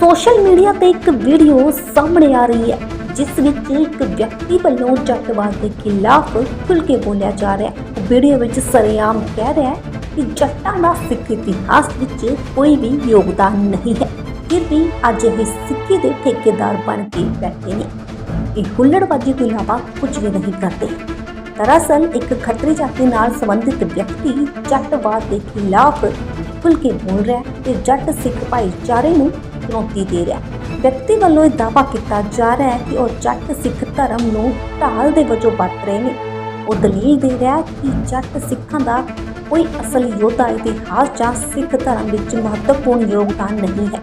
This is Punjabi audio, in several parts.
ਸੋਸ਼ਲ ਮੀਡੀਆ ਤੇ ਇੱਕ ਵੀਡੀਓ ਸਾਹਮਣੇ ਆ ਰਹੀ ਹੈ, ਜਿਸ ਵਿੱਚ ਇੱਕ ਵਿਅਕਤੀ ਵੱਲੋਂ ਜੱਟਵਾਦ ਦੇ ਖਿਲਾਫ ਖੁੱਲ੍ਹ ਕੇ ਬੋਲਿਆ ਜਾ ਰਿਹਾ ਹੈ। ਵੀਡੀਓ ਵਿੱਚ ਸਰੇਆਮ ਕਹਿ ਰਿਹਾ ਹੈ ਕਿ ਜੱਟਾਂ ਦਾ ਸਿੱਖ ਇਤਿਹਾਸ ਵਿੱਚ ਕੋਈ ਵੀ ਯੋਗਦਾਨ ਨਹੀਂ ਹੈ। ਫਿਰ ਵੀ ਅੱਜ ਇਹ ਸਿੱਖੀ ਦੇ ਠੇਕੇਦਾਰ ਬਣ ਕੇ ਬੈਠੇ ਨੇ। ਇਹ ਹੁੱਲੜਬਾਜ਼ੀ ਤੋਂ ਇਲਾਵਾ ਕੁਝ ਵੀ ਨਹੀਂ ਕਰਦੇ। ਦਰਅਸਲ, ਇੱਕ ਖੱਤਰੀ ਜਾਤੀ ਨਾਲ ਸੰਬੰਧਿਤ ਵਿਅਕਤੀ ਜੱਟਵਾਦ ਦੇ ਖਿਲਾਫ ਖੁੱਲ੍ਹ ਕੇ ਬੋਲ ਰਿਹਾ ਤੇ ਜੱਟ ਸਿੱਖ ਭਾਈਚਾਰੇ ਨੂੰ ਚੁਣੌਤੀ ਦੇ ਰਿਹਾ। ਵਿਅਕਤੀ ਵੱਲੋਂ ਇਹ ਦਾਅਵਾ ਕੀਤਾ ਜਾ ਰਿਹਾ ਹੈ ਕਿ ਉਹ ਜੱਟ ਸਿੱਖ ਧਰਮ ਨੂੰ ਢਾਲ ਦੇ ਵਜੋਂ ਵਰਤ ਰਹੇ ਨੇ। ਉਹ ਦਲੀਲ ਦੇ ਰਿਹਾ ਹੈ ਕਿ ਜੱਟ ਸਿੱਖਾਂ ਦਾ ਕੋਈ ਅਸਲ ਯੋਧਾ ਇਤਿਹਾਸ ਜਾਂ ਸਿੱਖ ਧਰਮ ਵਿੱਚ ਮਹੱਤਵਪੂਰਨ ਯੋਗਦਾਨ ਨਹੀਂ ਹੈ।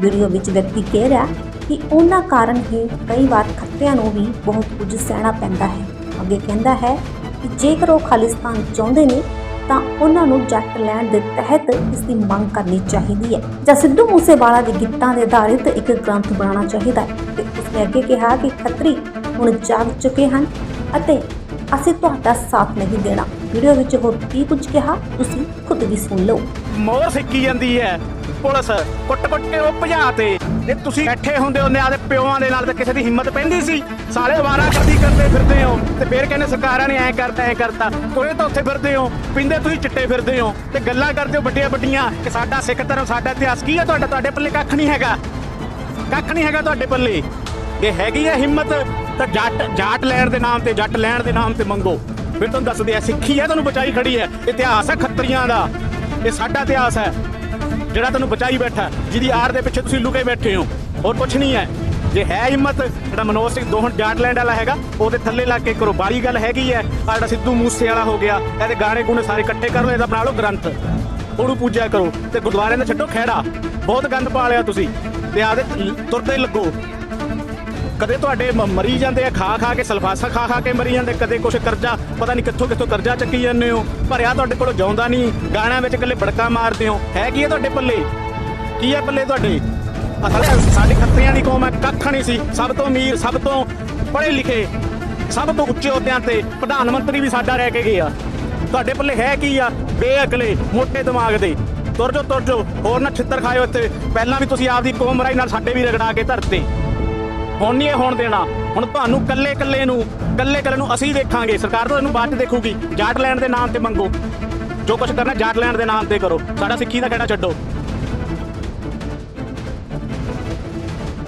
ਵੀਡੀਓ ਵਿੱਚ ਵਿਅਕਤੀ ਕਹਿ ਰਿਹਾ ਕਿ ਉਹਨਾਂ ਕਾਰਨ ਹੀ ਕਈ ਵਾਰ ਖੱਤਿਆਂ ਨੂੰ ਵੀ ਬਹੁਤ ਕੁਝ ਸਹਿਣਾ ਪੈਂਦਾ ਹੈ। ਅੱਗੇ ਕਹਿੰਦਾ ਹੈ ਕਿ ਜੇਕਰ ਉਹ ਖਾਲਿਸਤਾਨ ਚਾਹੁੰਦੇ ਨੇ ਤਾਂ ਉਹਨਾਂ ਨੂੰ ਜੱਟ ਲੈਣ ਦੇ ਤਹਿਤ ਇਸ ਦੀ ਮੰਗ ਕਰਨੀ ਚਾਹੀਦੀ ਹੈ। ਜਾਂ ਸਿੱਧੂ ਮੂਸੇਵਾਲਾ ਦੇ ਗੀਤਾਂ ਦੇ ਆਧਾਰਿਤ ਇੱਕ ਗ੍ਰੰਥ ਬਣਾਉਣਾ ਚਾਹੀਦਾ ਹੈ ਤੇ ਉਸਨੇ ਅੱਗੇ ਕਿਹਾ ਕਿ ਖੱਤਰੀ ਹੁਣ ਜਾਗ ਚੁੱਕੇ ਹਨ ਅਤੇ ਅਸੀਂ ਤੁਹਾਡਾ ਸਾਥ ਨਹੀਂ ਦੇਣਾ। ਵੀਡੀਓ ਵਿੱਚ ਹੋਰ ਕੀ ਕੁਝ ਕਿਹਾ, ਤੁਸੀਂ ਖੁਦ ਵੀ ਸੁਣ ਲਓ। ਮੋਹਰ ਸਿੱਕੀ ਜਾਂਦੀ ਹੈ। ਪੁਲਿਸ ਕੁੱਟ ਕੁੱਟ ਕੇ ਉਹ ਭਜਾ ਤੇ। ਜੇ ਤੁਸੀਂ ਬੈਠੇ ਹੁੰਦੇ ਹੋ ਆਦੇ ਪਿਓਾਂ ਦੇ ਨਾਲ ਤੇ ਕਿਸੇ ਦੀ ਹਿੰਮਤ ਪੈਂਦੀ ਸੀ। ਸਾਲੇ ਵਾਰਾ ਕਰਦੀ ਕਰਦੇ ਫਿਰਦੇ ਹੋ ਤੇ ਫੇਰ ਕਹਿੰਦੇ ਸਰਕਾਰਾਂ ਨੇ ਐ ਕਰਤਾ ਐ ਕਰਤਾ। ਤੁਸੀਂ ਤਾਂ ਉੱਥੇ ਫਿਰਦੇ ਹੋ, ਪਿੰਦੇ ਤੁਸੀਂ ਚਿੱਟੇ ਫਿਰਦੇ ਹੋ ਤੇ ਗੱਲਾਂ ਕਰਦੇ ਹੋ ਵੱਡੀਆਂ ਵੱਡੀਆਂ ਕਿ ਸਾਡਾ ਸਿੱਖ ਧਰਮ, ਸਾਡਾ ਇਤਿਹਾਸ ਕੀ ਹੈ ਤੁਹਾਡਾ? ਤੁਹਾਡੇ ਪੱਲੇ ਕੱਖ ਨਹੀਂ ਹੈਗਾ। ਕੱਖ ਨਹੀਂ ਹੈਗਾ ਤੁਹਾਡੇ ਪੱਲੇ। ਇਹ ਹੈਗੀ ਹੈ ਹਿੰਮਤ, ਤਾਂ ਜੱਟ, ਜਾਟ ਲੈਣ ਦੇ ਨਾਮ ਤੇ, ਜੱਟ ਲੈਣ ਦੇ ਨਾਮ ਤੇ ਮੰਗੋ। ਫਿਰ ਤੁਹਾਨੂੰ ਦੱਸਦੇ ਆ, ਸਿੱਖੀ ਹੈ, ਤੁਹਾਨੂੰ ਬਚਾਈ ਖੜੀ ਹੈ। ਇਤਿਹਾਸ ਹੈ ਖੱਤਰੀਆਂ ਦਾ। ਇਹ ਸਾਡਾ ਇਤਿਹਾਸ ਹੈ, ਜਿਹੜਾ ਤੁਹਾਨੂੰ ਬਚਾਈ ਬੈਠਾ ਜਿਹਦੀ ਆੜ ਦੇ ਪਿੱਛੇ ਤੁਸੀਂ ਲੁਕੇ ਬੈਠੇ ਹੋ। ਹੋਰ ਕੁਝ ਨਹੀਂ ਹੈ। ਜੇ ਹੈ ਹਿੰਮਤ, ਜਿਹੜਾ ਮਨੋਜ ਸਿੰਘ ਦੋਹਣ ਜਾਟਲੈਂਡ ਵਾਲਾ ਹੈਗਾ, ਉਹਦੇ ਥੱਲੇ ਲਾ ਕੇ ਕਰੋ ਬਾਰੀ ਗੱਲ ਹੈਗੀ ਹੈ ਆ ਜਿਹੜਾ ਸਿੱਧੂ ਮੂਸੇ ਵਾਲਾ ਹੋ ਗਿਆ ਇਹਦੇ ਗਾਣੇ ਗੁਣੇ ਸਾਰੇ ਇਕੱਠੇ ਕਰ ਲਓ, ਇਹਦਾ ਬਣਾ ਲਓ ਗ੍ਰੰਥ। ਉਹਨੂੰ ਪੂਜਿਆ ਕਰੋ ਤੇ ਗੁਰਦੁਆਰੇ ਦਾ ਛੱਡੋ ਖਹਿੜਾ ਬਹੁਤ ਗੰਦ ਪਾ ਲਿਆ ਤੁਸੀਂ। ਤੇ ਆਦੇ ਤੁਰਦੇ ਲੱਗੋ। ਕਦੇ ਤੁਹਾਡੇ ਮ- ਮਰੀ ਜਾਂਦੇ ਆ, ਖਾ ਖਾ ਕੇ, ਸਲਫਾਸਾ ਖਾ ਖਾ ਕੇ ਮਰੀ ਜਾਂਦੇ, ਕਦੇ ਕੁਛ ਕਰਜ਼ਾ, ਪਤਾ ਨਹੀਂ ਕਿੱਥੋਂ ਕਿੱਥੋਂ ਕਰਜ਼ਾ ਚੱਕੀ ਜਾਂਦੇ ਹੋ। ਭਰਿਆ ਤੁਹਾਡੇ ਕੋਲ ਜਾਉਂਦਾ ਨਹੀਂ ਗਾਣਿਆਂ ਵਿੱਚ ਇਕੱਲੇ ਬੜਕਾ ਮਾਰਦੇ ਹੋ। ਹੈ ਕੀ ਹੈ ਤੁਹਾਡੇ ਪੱਲੇ? ਕੀ ਹੈ ਪੱਲੇ ਤੁਹਾਡੇ? ਅਸਲ ਸਾਡੇ ਖੱਤਰੀਆਂ ਦੀ ਕੌਮ ਹੈ ਕੱਖ ਨਹੀਂ ਸੀ। ਸਭ ਤੋਂ ਅਮੀਰ, ਸਭ ਤੋਂ ਪੜ੍ਹੇ ਲਿਖੇ, ਸਭ ਤੋਂ ਉੱਚੇ ਅਹੁਦਿਆਂ ਤੇ ਪ੍ਰਧਾਨ ਮੰਤਰੀ ਵੀ ਸਾਡਾ ਰਹਿ ਕੇ ਗਿਆ। ਤੁਹਾਡੇ ਪੱਲੇ ਹੈ ਕੀ ਆ? ਬੇਅਕਲੇ, ਮੋਟੇ ਦਿਮਾਗ ਦੇ। ਤੁਰ ਜੋ ਤੁਰ ਜੋ ਹੋਰ ਨਾ ਛਿੱਤਰ ਖਾਇਓ ਇੱਥੇ। ਪਹਿਲਾਂ ਵੀ ਤੁਸੀਂ ਆਪਦੀ ਕੌਮ ਰਾਈ ਨਾਲ ਸਾਡੇ ਵੀ ਰਗੜਾ ਕੇ ਧਰਤੇ। ਹੁਣ ਨਹੀਂ ਇਹ ਹੋਣ ਦੇਣਾ। ਹੁਣ ਤੁਹਾਨੂੰ ਕੱਲੇ ਕੱਲੇ ਨੂੰ ਕੱਲੇ ਕੱਲੇ ਨੂੰ ਅਸੀਂ ਦੇਖਾਂਗੇ। ਸਰਕਾਰ ਤਾਂ ਇਹਨੂੰ ਬਾਅਦ ਚ ਦੇਖੂਗੀ। ਜਾਟ ਲੈਣ ਦੇ ਨਾਮ ਤੇ ਮੰਗੋ। ਜੋ ਕੁਝ ਕਰਨਾ ਜਾਟ ਲੈਣ ਦੇ ਨਾਮ ਤੇ ਕਰੋ। ਸਾਡਾ ਸਿੱਖੀ ਦਾ ਕਹਿਣਾ ਛੱਡੋ।